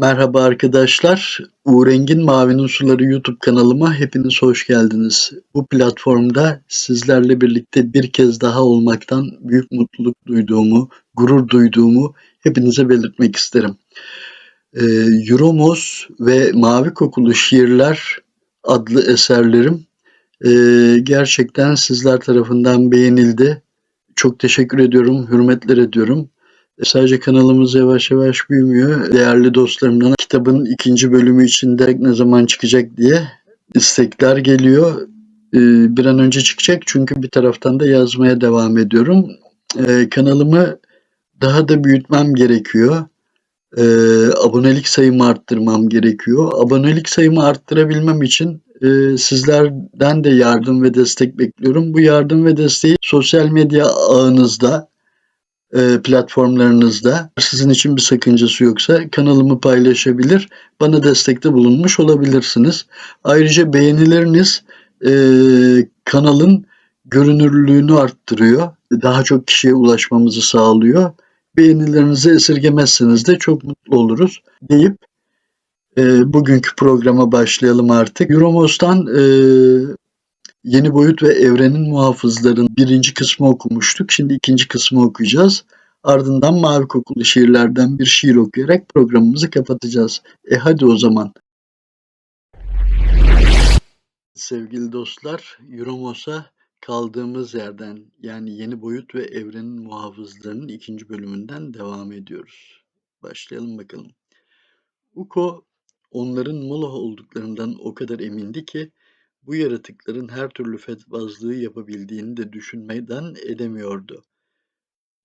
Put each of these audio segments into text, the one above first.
Merhaba arkadaşlar. Uğur Engin Mavinin Suları YouTube kanalıma hepiniz hoş geldiniz. Bu platformda sizlerle birlikte bir kez daha olmaktan büyük mutluluk duyduğumu, gurur duyduğumu hepinize belirtmek isterim. Ee, Euromos ve Mavi Kokulu Şiirler adlı eserlerim e, gerçekten sizler tarafından beğenildi. Çok teşekkür ediyorum, hürmetler ediyorum. Sadece kanalımız yavaş yavaş büyümüyor. Değerli dostlarımdan kitabın ikinci bölümü içinde ne zaman çıkacak diye istekler geliyor. Ee, bir an önce çıkacak çünkü bir taraftan da yazmaya devam ediyorum. Ee, kanalımı daha da büyütmem gerekiyor. Abonelik sayımı arttırmam gerekiyor. Abonelik sayımı arttırabilmem için e, sizlerden de yardım ve destek bekliyorum. Bu yardım ve desteği sosyal medya ağınızda e, platformlarınızda sizin için bir sakıncası yoksa kanalımı paylaşabilir, bana destekte bulunmuş olabilirsiniz. Ayrıca beğenileriniz e, kanalın görünürlüğünü arttırıyor, daha çok kişiye ulaşmamızı sağlıyor. Beğenilerinizi esirgemezseniz de çok mutlu oluruz deyip e, bugünkü programa başlayalım artık. Euromos'tan e, Yeni Boyut ve Evrenin Muhafızların birinci kısmı okumuştuk. Şimdi ikinci kısmı okuyacağız. Ardından Mavi Kokulu şiirlerden bir şiir okuyarak programımızı kapatacağız. E hadi o zaman. Sevgili dostlar, Euromos'a kaldığımız yerden yani Yeni Boyut ve Evrenin Muhafızlarının ikinci bölümünden devam ediyoruz. Başlayalım bakalım. Uko onların Moloch olduklarından o kadar emindi ki bu yaratıkların her türlü fetvazlığı yapabildiğini de düşünmeden edemiyordu.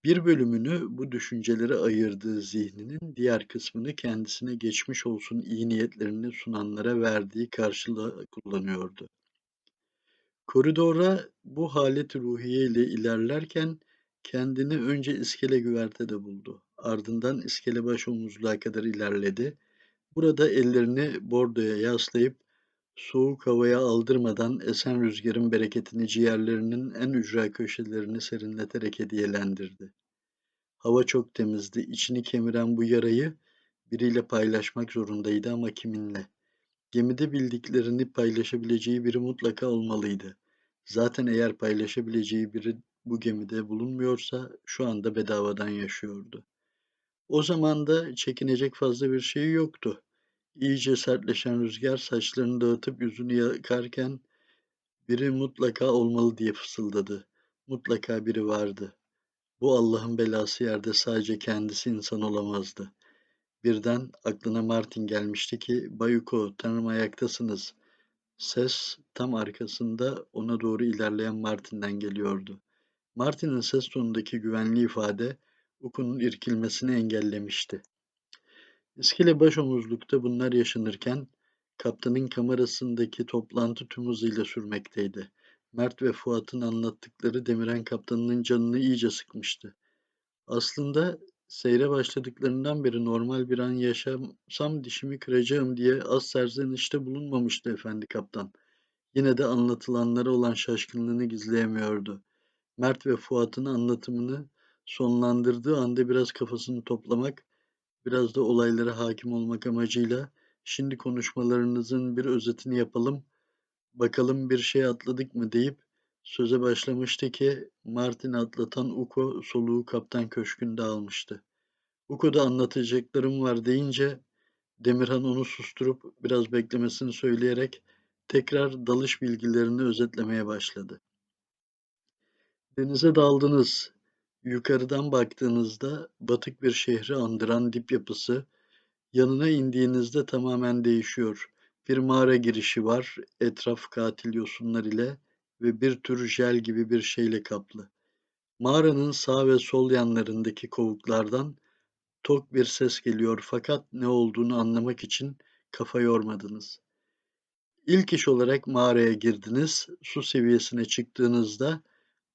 Bir bölümünü bu düşüncelere ayırdığı zihninin diğer kısmını kendisine geçmiş olsun iyi niyetlerini sunanlara verdiği karşılığa kullanıyordu. Koridora bu halet ruhiye ile ilerlerken kendini önce iskele güvertede buldu. Ardından iskele baş omuzluğa kadar ilerledi. Burada ellerini bordoya yaslayıp Soğuk havaya aldırmadan esen rüzgarın bereketini ciğerlerinin en ücra köşelerini serinleterek hediyelendirdi. Hava çok temizdi. İçini kemiren bu yarayı biriyle paylaşmak zorundaydı ama kiminle? Gemide bildiklerini paylaşabileceği biri mutlaka olmalıydı. Zaten eğer paylaşabileceği biri bu gemide bulunmuyorsa şu anda bedavadan yaşıyordu. O zaman da çekinecek fazla bir şey yoktu. İyice sertleşen rüzgar saçlarını dağıtıp yüzünü yakarken biri mutlaka olmalı diye fısıldadı. Mutlaka biri vardı. Bu Allah'ın belası yerde sadece kendisi insan olamazdı. Birden aklına Martin gelmişti ki Bayuko tanrım ayaktasınız. Ses tam arkasında ona doğru ilerleyen Martin'den geliyordu. Martin'in ses tonundaki güvenli ifade Uko'nun irkilmesini engellemişti. İskele başomuzlukta bunlar yaşanırken kaptanın kamerasındaki toplantı tüm hızıyla sürmekteydi. Mert ve Fuat'ın anlattıkları Demiren kaptanının canını iyice sıkmıştı. Aslında seyre başladıklarından beri normal bir an yaşamsam dişimi kıracağım diye az serzenişte bulunmamıştı efendi kaptan. Yine de anlatılanlara olan şaşkınlığını gizleyemiyordu. Mert ve Fuat'ın anlatımını sonlandırdığı anda biraz kafasını toplamak biraz da olaylara hakim olmak amacıyla şimdi konuşmalarınızın bir özetini yapalım, bakalım bir şey atladık mı deyip söze başlamıştı ki Martin atlatan Uko soluğu kaptan köşkünde almıştı. Uko'da anlatacaklarım var deyince Demirhan onu susturup biraz beklemesini söyleyerek tekrar dalış bilgilerini özetlemeye başladı. Denize daldınız, Yukarıdan baktığınızda batık bir şehri andıran dip yapısı, yanına indiğinizde tamamen değişiyor. Bir mağara girişi var, etraf katil yosunlar ile ve bir tür jel gibi bir şeyle kaplı. Mağaranın sağ ve sol yanlarındaki kovuklardan tok bir ses geliyor fakat ne olduğunu anlamak için kafa yormadınız. İlk iş olarak mağaraya girdiniz, su seviyesine çıktığınızda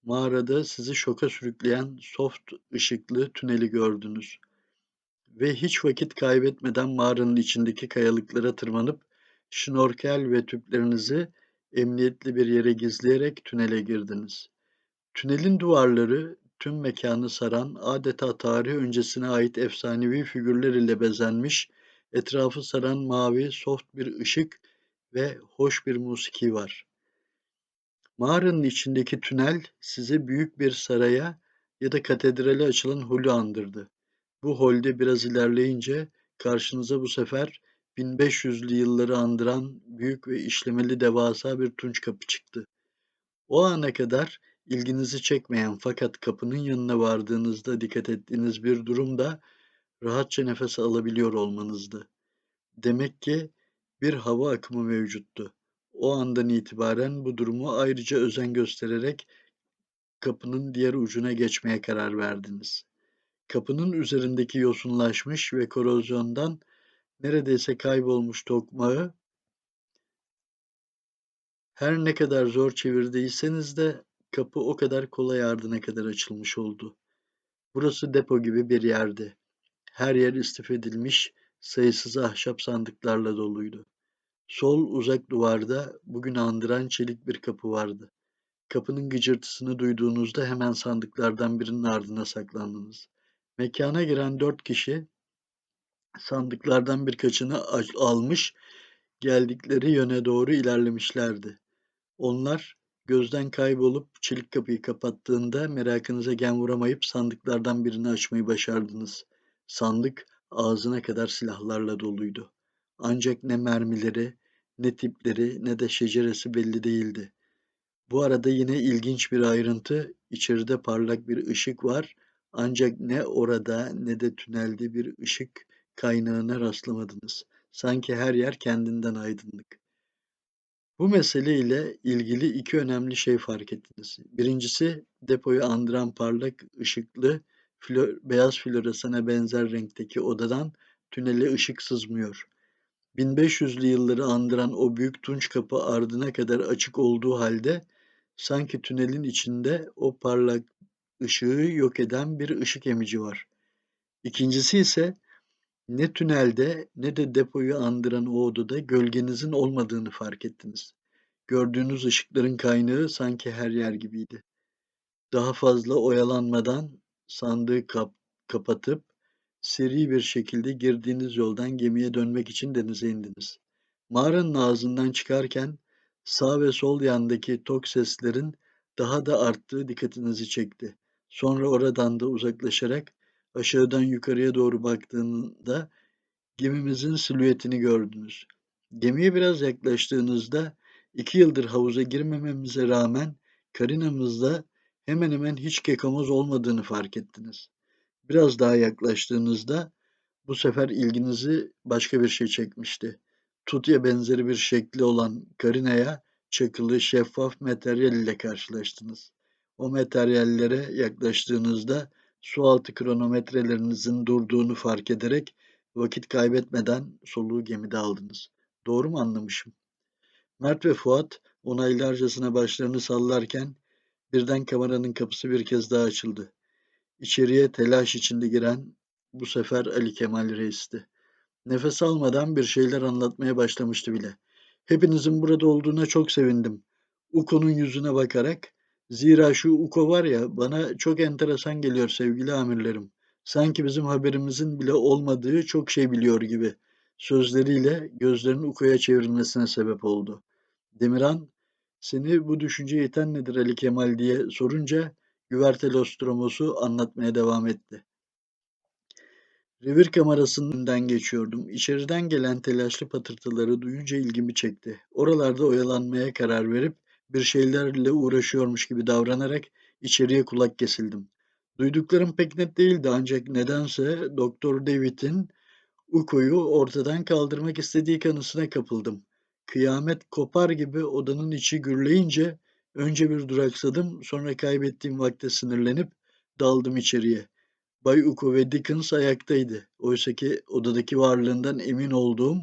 Mağarada sizi şoka sürükleyen soft ışıklı tüneli gördünüz ve hiç vakit kaybetmeden mağaranın içindeki kayalıklara tırmanıp şnorkel ve tüplerinizi emniyetli bir yere gizleyerek tünele girdiniz. Tünelin duvarları tüm mekanı saran adeta tarih öncesine ait efsanevi figürler ile bezenmiş Etrafı saran mavi, soft bir ışık ve hoş bir musiki var. Mağaranın içindeki tünel size büyük bir saraya ya da katedrale açılan holü andırdı. Bu holde biraz ilerleyince karşınıza bu sefer 1500'lü yılları andıran büyük ve işlemeli devasa bir tunç kapı çıktı. O ana kadar ilginizi çekmeyen fakat kapının yanına vardığınızda dikkat ettiğiniz bir durum da rahatça nefes alabiliyor olmanızdı. Demek ki bir hava akımı mevcuttu. O andan itibaren bu durumu ayrıca özen göstererek kapının diğer ucuna geçmeye karar verdiniz. Kapının üzerindeki yosunlaşmış ve korozyondan neredeyse kaybolmuş tokmağı her ne kadar zor çevirdiyseniz de kapı o kadar kolay ardına kadar açılmış oldu. Burası depo gibi bir yerdi. Her yer istif edilmiş, sayısız ahşap sandıklarla doluydu. Sol uzak duvarda bugün andıran çelik bir kapı vardı. Kapının gıcırtısını duyduğunuzda hemen sandıklardan birinin ardına saklandınız. Mekana giren dört kişi sandıklardan birkaçını almış, geldikleri yöne doğru ilerlemişlerdi. Onlar gözden kaybolup çelik kapıyı kapattığında merakınıza gen vuramayıp sandıklardan birini açmayı başardınız. Sandık ağzına kadar silahlarla doluydu. Ancak ne mermileri, ne tipleri, ne de şeceresi belli değildi. Bu arada yine ilginç bir ayrıntı, içeride parlak bir ışık var ancak ne orada ne de tünelde bir ışık kaynağına rastlamadınız. Sanki her yer kendinden aydınlık. Bu mesele ile ilgili iki önemli şey fark ettiniz. Birincisi depoyu andıran parlak ışıklı flor, beyaz floresana benzer renkteki odadan tünele ışık sızmıyor. 1500'lü yılları andıran o büyük tunç kapı ardına kadar açık olduğu halde sanki tünelin içinde o parlak ışığı yok eden bir ışık emici var. İkincisi ise ne tünelde ne de depoyu andıran o odada gölgenizin olmadığını fark ettiniz. Gördüğünüz ışıkların kaynağı sanki her yer gibiydi. Daha fazla oyalanmadan sandığı kap kapatıp seri bir şekilde girdiğiniz yoldan gemiye dönmek için denize indiniz. Mağaranın ağzından çıkarken sağ ve sol yandaki tok seslerin daha da arttığı dikkatinizi çekti. Sonra oradan da uzaklaşarak aşağıdan yukarıya doğru baktığında gemimizin silüetini gördünüz. Gemiye biraz yaklaştığınızda iki yıldır havuza girmememize rağmen karinamızda hemen hemen hiç kekamoz olmadığını fark ettiniz. Biraz daha yaklaştığınızda bu sefer ilginizi başka bir şey çekmişti. Tutya benzeri bir şekli olan karinaya çakılı şeffaf materyal ile karşılaştınız. O materyallere yaklaştığınızda sualtı kronometrelerinizin durduğunu fark ederek vakit kaybetmeden soluğu gemide aldınız. Doğru mu anlamışım? Mert ve Fuat onaylarcasına başlarını sallarken birden kameranın kapısı bir kez daha açıldı. İçeriye telaş içinde giren bu sefer Ali Kemal Reis'ti. Nefes almadan bir şeyler anlatmaya başlamıştı bile. Hepinizin burada olduğuna çok sevindim. Uko'nun yüzüne bakarak Zira şu Uko var ya bana çok enteresan geliyor sevgili amirlerim. Sanki bizim haberimizin bile olmadığı çok şey biliyor gibi. Sözleriyle gözlerinin Uko'ya çevrilmesine sebep oldu. Demiran, seni bu düşünceye iten nedir Ali Kemal diye sorunca Güverte Lostromos'u anlatmaya devam etti. Revir kamerasının önünden geçiyordum. İçeriden gelen telaşlı patırtıları duyunca ilgimi çekti. Oralarda oyalanmaya karar verip bir şeylerle uğraşıyormuş gibi davranarak içeriye kulak kesildim. Duyduklarım pek net değildi ancak nedense Doktor David'in Uko'yu ortadan kaldırmak istediği kanısına kapıldım. Kıyamet kopar gibi odanın içi gürleyince önce bir duraksadım sonra kaybettiğim vakte sinirlenip daldım içeriye. Bay Uko ve Dickens ayaktaydı. Oysaki odadaki varlığından emin olduğum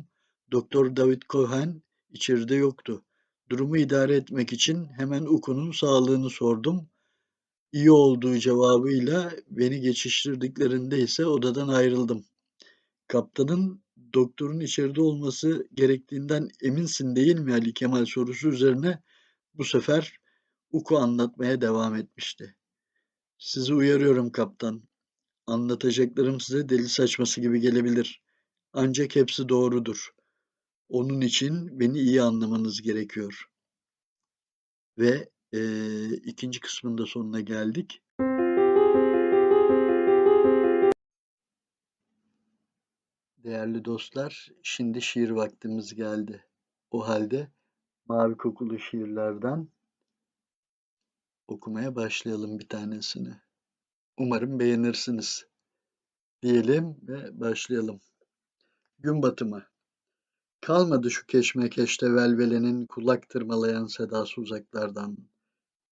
Doktor David Cohen içeride yoktu. Durumu idare etmek için hemen Uku'nun sağlığını sordum. İyi olduğu cevabıyla beni geçiştirdiklerinde ise odadan ayrıldım. Kaptanın doktorun içeride olması gerektiğinden eminsin değil mi Ali Kemal sorusu üzerine bu sefer Uku anlatmaya devam etmişti. Sizi uyarıyorum kaptan. Anlatacaklarım size deli saçması gibi gelebilir. Ancak hepsi doğrudur. Onun için beni iyi anlamanız gerekiyor. Ve eee, ikinci kısmın da sonuna geldik. Değerli dostlar, şimdi şiir vaktimiz geldi. O halde mavi kokulu şiirlerden okumaya başlayalım bir tanesini. Umarım beğenirsiniz. Diyelim ve başlayalım. Gün batımı. Kalmadı şu keşmekeşte velvelenin kulak tırmalayan sedası uzaklardan.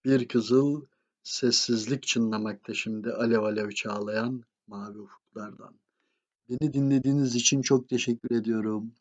Bir kızıl sessizlik çınlamakta şimdi alev alev çağlayan mavi ufuklardan. Beni dinlediğiniz için çok teşekkür ediyorum.